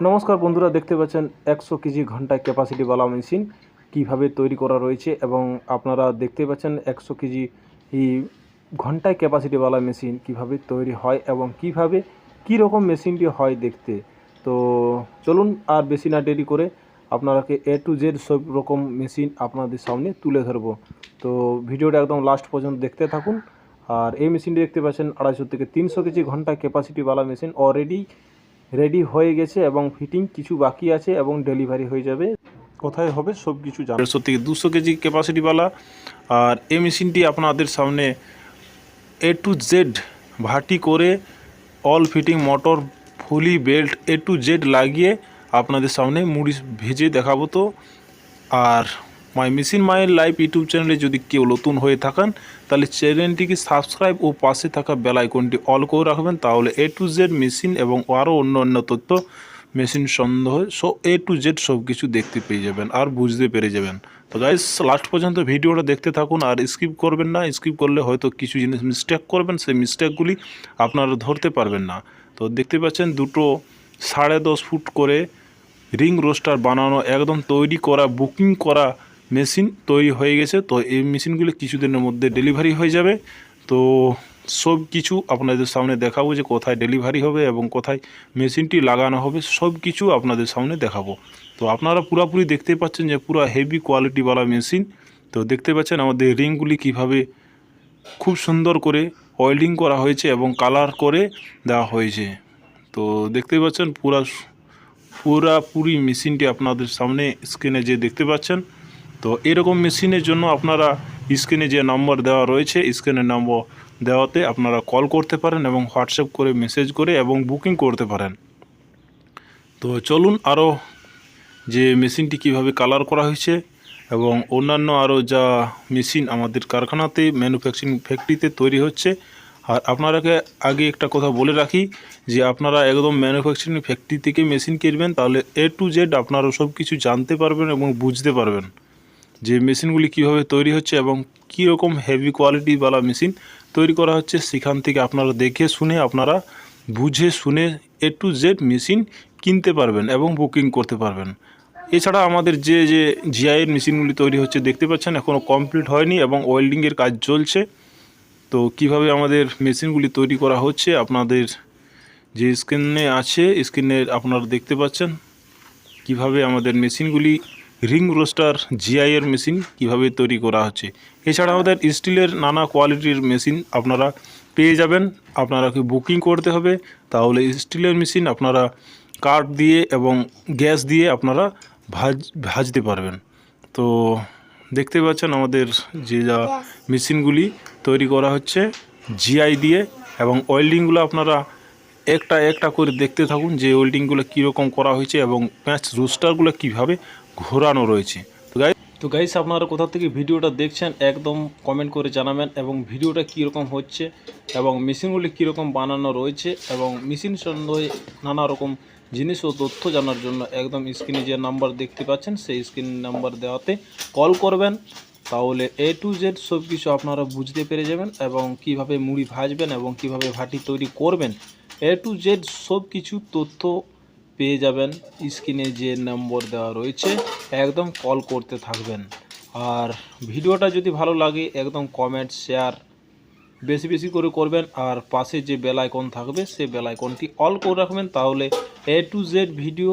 নমস্কার বন্ধুরা, দেখতে পাচ্ছেন একশো কেজি ঘন্টায় ক্যাপাসিটিওয়ালা মেশিন কীভাবে তৈরি করা রয়েছে এবং আপনারা দেখতে পাচ্ছেন একশো কেজি ঘন্টায় ক্যাপাসিটিওয়ালা মেশিন কীভাবে তৈরি হয় এবং কীভাবে কী রকম মেশিনটি হয় দেখতে। তো চলুন আর বেশি না দেরি করে আপনারাকে এ টু জেড সব রকম মেশিন আপনাদের সামনে তুলে ধরব। তো ভিডিওটা একদম লাস্ট পর্যন্ত দেখতে থাকুন। আর এই মেশিনটি দেখতে পাচ্ছেন আড়াইশো থেকে তিনশো কেজি ঘণ্টা ক্যাপাসিটিওয়ালা মেশিন অলরেডি রেডি হয়ে গেছে এবং ফিটিং কিছু বাকি আছে এবং ডেলিভারি হয়ে যাবে। কোথায় হবে সব কিছু জানা দেড়শো থেকে দুশো কেজি ক্যাপাসিটিওয়ালা আর এই মেশিনটি আপনাদের সামনে এ টু জেড ভাটি করে all fitting motor fully belt A to Z লাগিয়ে আপনাদের সামনে মুড়ি ভেজে দেখাবো তো। আর মাই মেশিন মায়ের লাইভ ইউটিউব চ্যানেলে যদি কেউ নতুন হয়ে থাকেন, তাহলে চ্যানেলটিকে সাবস্ক্রাইব ও পাশে থাকা বেল আইকনটি অল করে রাখবেন, তাহলে এ টু জেড মেশিন এবং আরও অন্য অন্য তথ্য মেশিন সন্দেহ সো এ টু জেড সব কিছু দেখতে পেয়ে যাবেন আর বুঝতে পেরে যাবেন। তো গাইস লাস্ট পর্যন্ত ভিডিওটা দেখতে থাকুন আর স্কিপ করবেন না স্কিপ করলে হয়তো কিছু জিনিস মিস্টেক করবেন, সেই মিস্টেকগুলি আপনারা ধরতে পারবেন না। তো দেখতে পাচ্ছেন দুটো সাড়ে দশ ফুট করে রিং রোস্টার বানানো, একদম তৈরি করা বুকিং করা মেশিন তৈরি হয়ে গেছে। তো এই মেশিনগুলো কিছুদিনের মধ্যে ডেলিভারি হয়ে যাবে। তো সব কিছু আপনাদের সামনে দেখাবো যে কোথায় ডেলিভারি হবে এবং কোথায় মেশিনটি লাগানো হবে। সব কিছু আপনাদের সামনে দেখাবো। তো আপনারা পুরোপুরি দেখতে পাচ্ছেন যে পুরো হেভি কোয়ালিটিওয়ালা মেশিন। তো দেখতে পাচ্ছেন আমাদের রিংগুলি কীভাবে খুব সুন্দর করে ওয়েল্ডিং করা হয়েছে এবং কালার করে দেওয়া হয়েছে। তো দেখতে পাচ্ছেন পুরা পুরাপুরি মেশিনটি আপনাদের সামনে স্ক্রিনে যে দেখতে পাচ্ছেন। তো এরকম মেশিনের জন্য আপনারা স্ক্রিনে যে নম্বর দেওয়া রয়েছে, স্ক্রিনের নম্বর দেওয়াতে আপনারা কল করতে পারেন এবং হোয়াটসঅ্যাপ করে মেসেজ করে এবং বুকিং করতে পারেন। তো চলুন আরও যে মেশিনটি কীভাবে কালার করা হয়েছে এবং অন্যান্য আরও যা মেশিন আমাদের কারখানাতে, ম্যানুফ্যাকচারিং ফ্যাক্টরিতে তৈরি হচ্ছে। আর আপনারাকে আগে একটা কথা বলে রাখি যে আপনারা একদম ম্যানুফ্যাকচারিং ফ্যাক্টরি থেকে মেশিন কিনবেন, তাহলে এ টু জেড আপনারা সব কিছু জানতে পারবেন এবং বুঝতে পারবেন। যে মেশিনগুলি কীভাবে তৈরি হচ্ছে এবং কী রকম হেভি কোয়ালিটিওয়ালা মেশিন তৈরি করা হচ্ছে সেখান থেকে আপনারা দেখে শুনে, আপনারা বুঝে শুনে এ টু জেড মেশিন কিনতে পারবেন এবং বুকিং করতে পারবেন। এছাড়া আমাদের যে যে জিআইয়ের মেশিনগুলি তৈরি হচ্ছে দেখতে পাচ্ছেন এখনও কমপ্লিট হয়নি এবং ওয়েল্ডিংয়ের কাজ চলছে। তো কীভাবে আমাদের মেশিনগুলি তৈরি করা হচ্ছে, আপনাদের যে স্ক্রিনে আছে স্ক্রিনে আপনারা দেখতে পাচ্ছেন। কীভাবে আমাদের মেশিনগুলি রিং রোস্টার জিআইয়ের মেশিন কীভাবে তৈরি করা হচ্ছে? এছাড়া আমাদের স্টিলের নানা কোয়ালিটির মেশিন আপনারা পেয়ে যাবেন। আপনারা কি বুকিং করতে হবে। তাহলে স্টিলের মেশিন আপনারা কাঠ দিয়ে এবং গ্যাস দিয়ে আপনারা ভাজ, ভাজতে পারবেন। তো দেখতে পাচ্ছেন আমাদের যে যা মেশিনগুলি তৈরি করা হচ্ছে জিআই দিয়ে এবং ওয়েল্ডিংগুলো আপনারা একটা একটা করে দেখতে থাকুন যে ওয়েল্ডিংগুলো কীরকম করা হয়েছে এবং প্যাঁচ রোস্টারগুলো কীভাবে ঘোরানো রয়েছে। তো গাই তো গাইস আপনারা কোথা থেকে ভিডিওটা দেখছেন, একদম কমেন্ট করে জানাবেন এবং ভিডিওটা কীরকম হচ্ছে এবং মেশিনগুলি কীরকম বানানো রয়েছে এবং মেশিন সন্দেহে নানা রকম জিনিস ও তথ্য জানার জন্য একদম স্ক্রিনে যে নাম্বার দেখতে পাচ্ছেন, সেই স্ক্রিন নাম্বার দেওয়াতে কল করবেন। তাহলে এ টু জেড সব কিছু আপনারা বুঝতে পেরে যাবেন এবং কীভাবে মুড়ি ভাজবেন এবং কীভাবে ভাটি তৈরি করবেন। এ টু জেড সব কিছু তথ্য পেয়ে যাবেন। স্ক্রিনে যে নম্বর দেওয়া রয়েছে, একদম কল করতে থাকবেন। আর ভিডিওটা যদি ভালো লাগে, একদম কমেন্ট শেয়ার বেশি বেশি করে করবেন। আর পাশে যে বেল আইকন থাকবে, সেই বেল আইকনটি অল করে রাখবেন। তাহলে এ টু জেড ভিডিও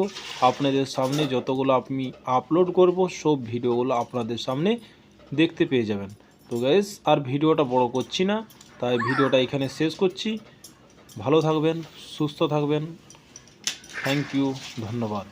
আপনাদের সামনে যতগুলো আমি আপলোড করব, সব ভিডিওগুলো আপনাদের সামনে দেখতে পেয়ে যাবেন। তো গাইস আর ভিডিওটা বড় করছি না, তাই ভিডিওটা এখানে শেষ করছি। ভালো থাকবেন, সুস্থ থাকবেন। থ্যাংক ইউ ধন্যবাদ